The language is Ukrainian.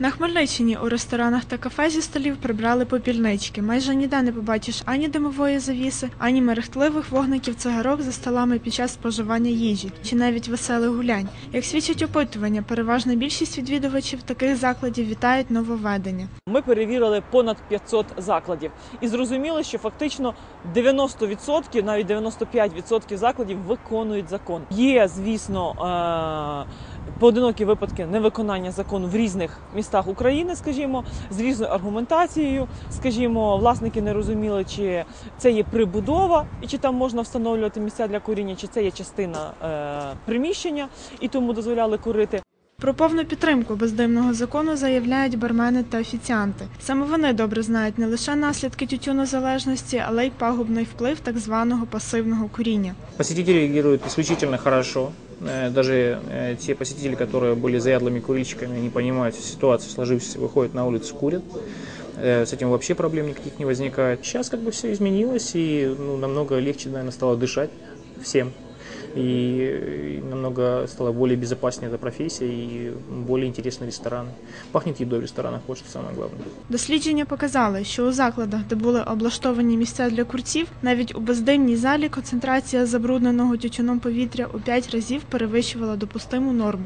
На Хмельниччині у ресторанах та кафе зі столів прибрали попільнички. Майже ніде не побачиш ані димової завіси, ані мерехтливих вогників цигарок за столами під час споживання їжі, чи навіть веселих гулянь. Як свідчать опитування, переважна більшість відвідувачів таких закладів вітають нововведення. Ми перевірили понад 500 закладів і зрозуміли, що фактично 90%, навіть 95% закладів виконують закон. Є, звісно, е, поодинокі випадки невиконання закону в різних містах України, скажімо, з різною аргументацією. Скажімо, власники не розуміли, чи це є прибудова, і чи там можна встановлювати місця для куріння, чи це є частина е, приміщення, і тому дозволяли курити. Про повну підтримку бездимного закону заявляють бармени та офіціанти. Саме вони добре знають не лише наслідки тютюнозалежності, але й пагубний вплив так званого пасивного куріння. Посетители реагируют исключительно хорошо. Э, Даже э, те посетители, которые были заядлыми курильщиками, они понимают ситуацию, сложившуюся, выходят на улицу, курят. Э, С этим вообще проблем никаких не возникает. Сейчас как бы все изменилось, и ну, намного легче, наверное, стало дышать всем. И э, намного стало более безопаснее эта профессия, и более интересны рестораны. Пахнет едой в ресторанах, вот что самое главное. Дослідження показали, що у закладах, де були облаштовані місця для курців, навіть у бездимній залі концентрація забрудненого тютюном повітря у 5 разів перевищувала допустиму норму.